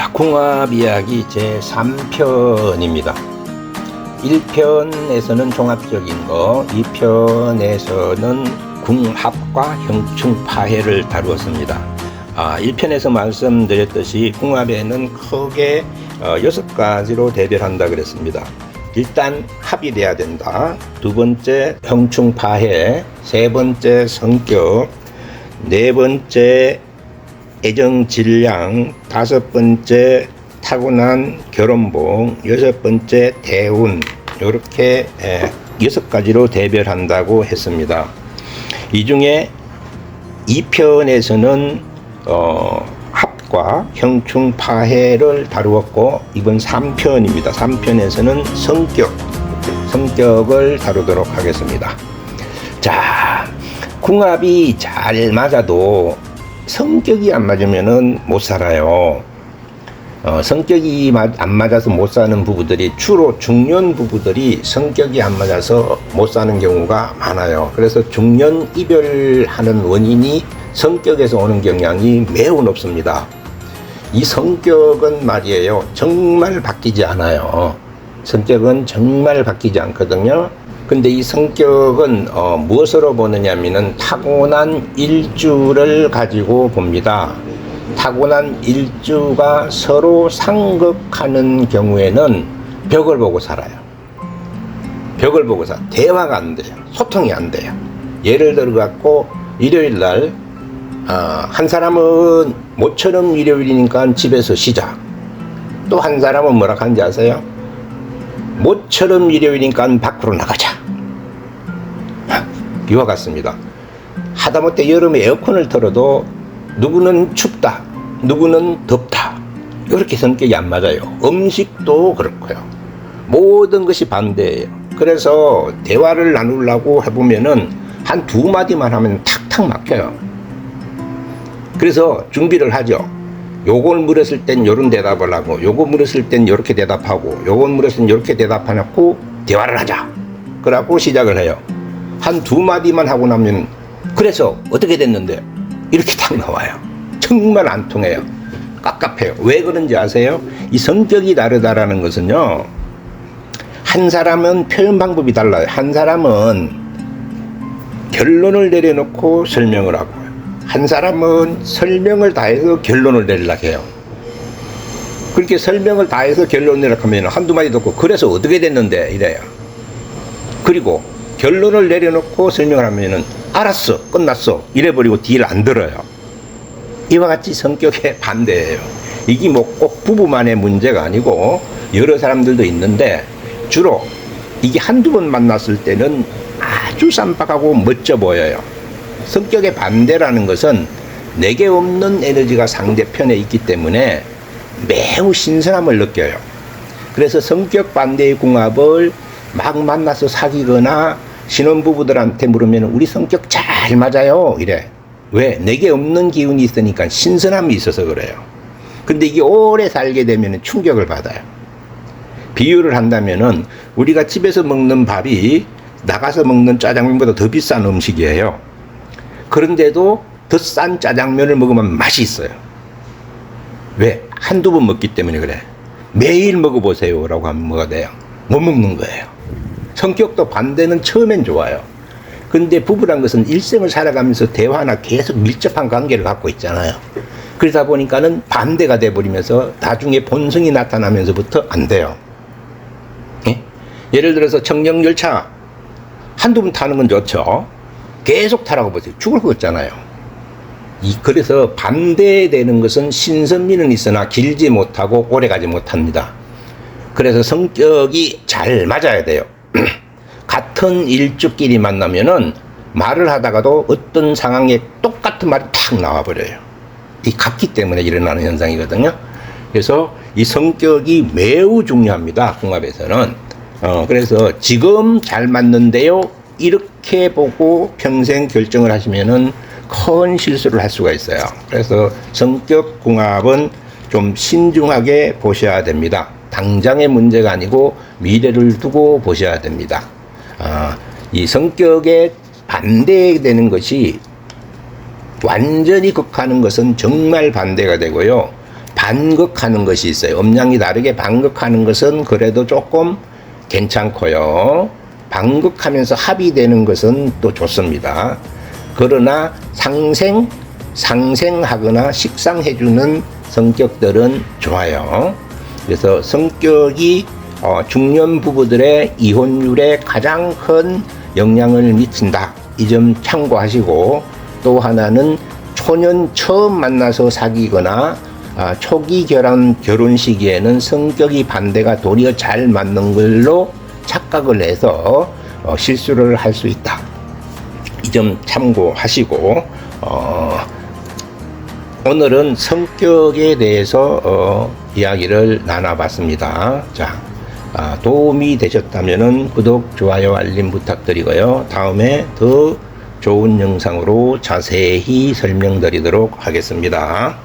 자, 궁합 이야기 제 3편입니다. 1편에서는 종합적인 거, 2편에서는 궁합과 형충 파해를 다루었습니다. 아, 1편에서 말씀드렸듯이 궁합에는 크게 어, 6가지로 대별한다 그랬습니다. 일단 합이 돼야 된다. 두 번째 형충 파해, 세 번째 성격, 네 번째 애정 질량, 다섯 번째 타고난 결혼봉, 여섯 번째 대운 이렇게 여섯 가지로 대별한다고 했습니다. 이 중에 2편에서는 어, 합과 형충 파해를 다루었고 이번 3편입니다. 3편에서는 성격, 성격을 다루도록 하겠습니다. 자, 궁합이 잘 맞아도 성격이 안 맞으면은 못 살아요. 어, 성격이 안 맞아서 못 사는 부부들이 주로 중년 부부들이 성격이 안 맞아서 못 사는 경우가 많아요. 그래서 중년 이별하는 원인이 성격에서 오는 경향이 매우 높습니다. 이 성격은 말이에요. 정말 바뀌지 않아요. 성격은 정말 바뀌지 않거든요. 근데 이 성격은 어, 무엇으로 보느냐면은 타고난 일주를 가지고 봅니다. 타고난 일주가 서로 상극하는 경우에는 벽을 보고 살아요. 벽을 보고 살. 대화가 안 돼요. 소통이 안 돼요. 예를 들어 갖고 일요일 날, 어, 한 사람은 모처럼 일요일이니까 집에서 쉬자. 또 한 사람은 뭐라 하는지 아세요? 모처럼 일요일이니까 밖으로 나가자. 이와 같습니다. 하다못해 여름에 에어컨을 틀어도 누구는 춥다, 누구는 덥다. 이렇게 성격이 안 맞아요. 음식도 그렇고요. 모든 것이 반대예요. 그래서 대화를 나누려고 해보면은 한 두 마디만 하면 탁탁 막혀요. 그래서 준비를 하죠. 요걸 물었을 땐 요런 대답을 하고, 요거 물었을 땐 요렇게 대답하고, 요걸 물었을 땐 요렇게 대답해놓고 대화를 하자. 그러고 시작을 해요. 한 두 마디만 하고 나면, 그래서 어떻게 됐는데? 이렇게 딱 나와요. 정말 안 통해요. 깝깝해요. 왜 그런지 아세요? 이 성격이 다르다라는 것은요, 한 사람은 표현 방법이 달라요. 한 사람은 결론을 내려놓고 설명을 하고, 한 사람은 설명을 다해서 결론을 내리려고 해요. 그렇게 설명을 다해서 결론을 내려고 하면 한두 마디 듣고, 그래서 어떻게 됐는데? 이래요. 그리고 결론을 내려놓고 설명을 하면은, 알았어, 끝났어. 이래버리고 뒤를 안 들어요. 이와 같이 성격의 반대예요. 이게 뭐 꼭 부부만의 문제가 아니고 여러 사람들도 있는데 주로 이게 한두 번 만났을 때는 아주 쌈박하고 멋져 보여요. 성격의 반대라는 것은 내게 없는 에너지가 상대편에 있기 때문에 매우 신선함을 느껴요. 그래서 성격 반대의 궁합을 막 만나서 사귀거나 신혼부부들한테 물으면 우리 성격 잘 맞아요. 이래. 왜? 내게 없는 기운이 있으니까 신선함이 있어서 그래요. 근데 이게 오래 살게 되면 충격을 받아요. 비유를 한다면은 우리가 집에서 먹는 밥이 나가서 먹는 짜장면보다 더 비싼 음식이에요. 그런데도 더 싼 짜장면을 먹으면 맛이 있어요. 왜? 한두 번 먹기 때문에 그래. 매일 먹어보세요. 라고 하면 뭐가 돼요? 못 먹는 거예요. 성격도 반대는 처음엔 좋아요. 근데 부부란 것은 일생을 살아가면서 대화나 계속 밀접한 관계를 갖고 있잖아요. 그러다 보니까는 반대가 돼버리면서 나중에 본성이 나타나면서부터 안 돼요. 예? 예를 들어서 청정열차 한두 번 타는 건 좋죠. 계속 타라고 보세요. 죽을 것 같잖아요. 이, 그래서 반대되는 것은 신선미는 있으나 길지 못하고 오래 가지 못합니다. 그래서 성격이 잘 맞아야 돼요. 같은 일주끼리 만나면은 말을 하다가도 어떤 상황에 똑같은 말이 탁 나와버려요. 이 같기 때문에 일어나는 현상이거든요. 그래서 이 성격이 매우 중요합니다. 궁합에서는. 어, 그래서 지금 잘 맞는데요. 이렇게 보고 평생 결정을 하시면은 큰 실수를 할 수가 있어요. 그래서 성격 궁합은 좀 신중하게 보셔야 됩니다. 당장의 문제가 아니고 미래를 두고 보셔야 됩니다. 아, 이 성격에 반대되는 것이 완전히 극하는 것은 정말 반대가 되고요. 반극하는 것이 있어요. 음량이 다르게 반극하는 것은 그래도 조금 괜찮고요. 반극하면서 합의되는 것은 또 좋습니다. 그러나 상생, 상생하거나 식상해주는 성격들은 좋아요. 그래서 성격이 어, 중년 부부들의 이혼율에 가장 큰 영향을 미친다. 이 점 참고하시고 또 하나는 초년 처음 만나서 사귀거나 아, 초기 결혼 결혼 시기에는 성격이 반대가 도리어 잘 맞는 걸로 착각을 해서 어, 실수를 할 수 있다. 이 점 참고하시고 어, 오늘은 성격에 대해서 어, 이야기를 나눠봤습니다. 자, 아, 도움이 되셨다면 구독, 좋아요, 알림 부탁드리고요. 다음에 더 좋은 영상으로 자세히 설명드리도록 하겠습니다.